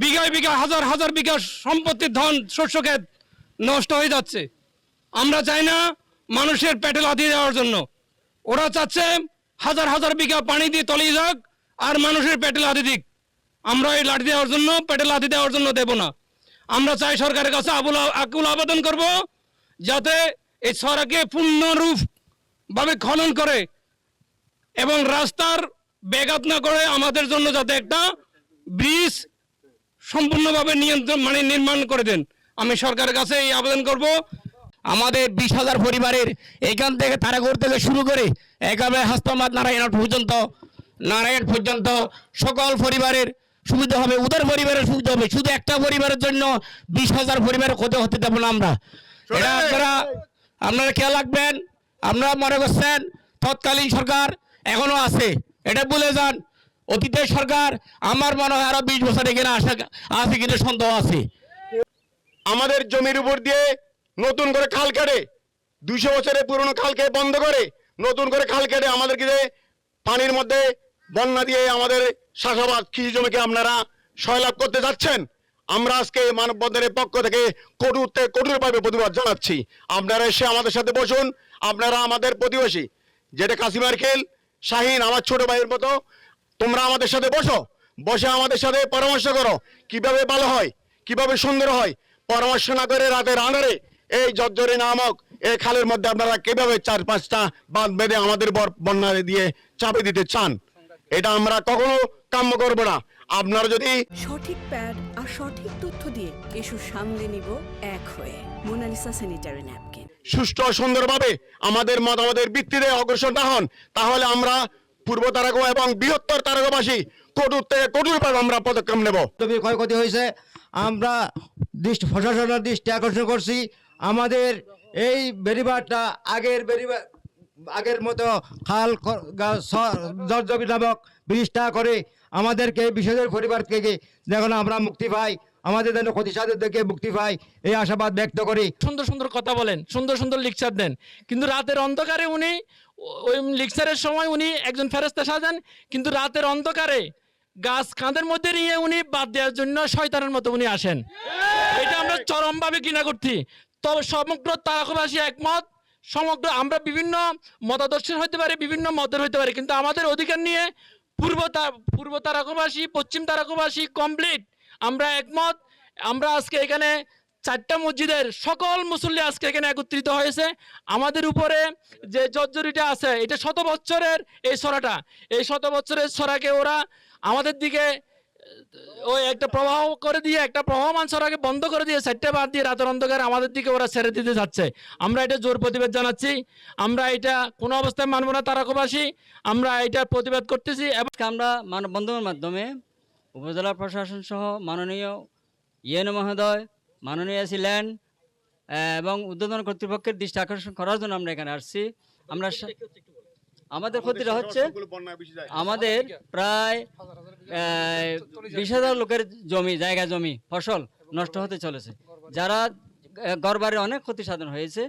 বিঘায় বিঘা হাজার হাজার বিঘা সম্পত্তির ধন শস্য ক্ষেত নষ্ট হয়ে যাচ্ছে। আমরা চাই না মানুষের পেটে লাথি দেওয়ার জন্য। ওরা চাচ্ছে হাজার হাজার বিঘা পানি দিয়ে তলিয়ে যাক আর মানুষের পেটে লাথি দিক। আমরা এই লাঠি দেওয়ার জন্য পেটে লাথি দেওয়ার জন্য দেব না। আমরা চাই সরকারের কাছে আবুল আকুল আবেদন করব যাতে এই সড়কে পূর্ণরূপ ভাবে খনন করে এবং রাস্তার ব্যাঘাত না করে আমাদের জন্য যাতে একটা ব্রিজ সম্পূর্ণভাবে নিয়ন্ত্রণ মানে নির্মাণ করে দেন। আমি সরকারের কাছে এই আবেদন করব। আমাদের বিশ হাজার পরিবারের এখান থেকে তারাগড় থেকে শুরু করে একেবারে হাস্তমাত নারায়ণ পর্যন্ত নারায়ণ পর্যন্ত সকল পরিবারের সুবিধা হবে উদার পরিবারের সুবিধা হবে। শুধু একটা পরিবারের জন্য বিশ হাজার পরিবারের ক্ষতি হতে দেবো না আমরা। এটা আপনারা আপনারা খেয়াল রাখবেন আপনারা মনে করছেন তৎকালীন সরকার এখনও আছে। এটা বলে যান অতীতের সরকার, আমার মনে হয় আরও বিশ বছর এখানে আসা, আছে কিন্তু সন্দেহ আছে। আমাদের জমির উপর দিয়ে নতুন করে খাল কেটে, দুইশো বছরের পুরনো খালকে বন্ধ করে, নতুন করে খাল কেটে আমাদেরকে পানির মধ্যে বন্যা দিয়ে আমাদের চাষাবাদ, কৃষি জমিকে আপনারা সয়লাভ করতে যাচ্ছেন, আমরা আজকে মানববন্ধনের পক্ষ থেকে কঠোর কঠোরভাবে প্রতিবাদ জানাচ্ছি। আপনারা এসে আমাদের সাথে বসুন, আপনারা আমাদের প্রতিবেশী, যেটা কাসিমার খেল শাহিন, আমার ছোট ভাইয়ের মতো তোমরা আমাদের সাথে বসো। বসে আমাদের সাথে পরামর্শ করো কীভাবে ভালো হয় কীভাবে সুন্দর হয়। পরামর্শ না করে রাতের আধারে এই জর্জরি নামক এই খালের মধ্যে আপনারা কীভাবে চার পাঁচটা বাঁধ বেঁধে আমাদের বন্যা দিয়ে চাপে দিতে চান? এটা আমরা কখনো কাম্য করব না। আপনারা যদি সঠিক প্যাড আর সঠিক তথ্য দিয়ে এসব সামলে নিব এক হয়ে। Monalisa sanitary napkin. সুষ্ঠু সুন্দরভাবে আমাদের মতামতের ভিত্তিতে অগ্রসর না হন তাহলে আমরা পূর্ব তারাগো এবং বৃহত্তর তারাগোবাসী কঠোর থেকে কঠোরভাবে আমরা পদক্ষেপ নেব। ক্ষয়ক্ষতি হয়েছে। আমরা দৃষ্টি, প্রশাসনের দৃষ্টি আকর্ষণ করছি। আমাদের এই বেরিবারটা আগের বেরিবার আগের মতো খাল জর্জবি ব্রিজটা করে আমাদেরকে বিশেষের পরিবার থেকে যেন আমরা মুক্তি পাই। আমাদের যেন ক্ষতিসাধন থেকে মুক্তি পাই। এই আশাবাদ ব্যক্ত করি। সুন্দর সুন্দর কথা বলেন। সুন্দর সুন্দর লেকচার দেন। কিন্তু রাতের অন্ধকারে উনি, ওই লেকচারের সময় উনি একজন ফেরেস্তা সাজান, কিন্তু রাতের অন্ধকারে গাছ কাঁধের মধ্যে নিয়ে উনি বাদ দেওয়ার জন্য শয়তানের মতো উনি আসেন। এটা আমরা চরমভাবে ঘৃণা করছি। তবে সমগ্র তারাকবাসী একমত। সমগ্র আমরা বিভিন্ন মতাদর্শের হতে পারে, বিভিন্ন মতের হতে পারে। কিন্তু আমাদের অধিকার নিয়ে পূর্ব পূর্ব তারাকবাসী পশ্চিম তারাকবাসী কমপ্লিট আমরা একমত। আমরা আজকে এখানে চারটা মসজিদের সকল মুসল্লি আজকে এখানে একত্রিত হয়েছে। আমাদের উপরে যে জর্জরিটা আছে, এটা শত বছরের এই সরাটা। এই শত বছরের সরাকে ওরা আমাদের দিকে ওই একটা প্রবাহ করে দিয়ে, একটা প্রবাহমান সরাকে বন্ধ করে দিয়ে, চারটে বাদ দিয়ে রাতের অন্ধকার আমাদের দিকে ওরা ছেড়ে দিতে যাচ্ছে। আমরা এটা জোর প্রতিবাদ জানাচ্ছি। আমরা এটা কোনো অবস্থায় মানব না, তারকবাসী। আমরা এটা প্রতিবাদ করতেছি এবং আমরা মানববন্ধনের মাধ্যমে উপজেলা প্রশাসন সহ মাননীয় ইএনও মহোদয় মাননীয় ছিলেন এবং উদ্বোধন কর্তৃপক্ষের দৃষ্টি আকর্ষণ করার জন্য আমরা এখানে আসছি। আমরা আমাদের ক্ষতিটা হচ্ছে আমাদের প্রায় বিশ হাজার লোকের জমি জায়গা জমি ফসল নষ্ট হতে চলেছে। যারা ঘর বাড়ির অনেক ক্ষতি সাধন হয়েছে।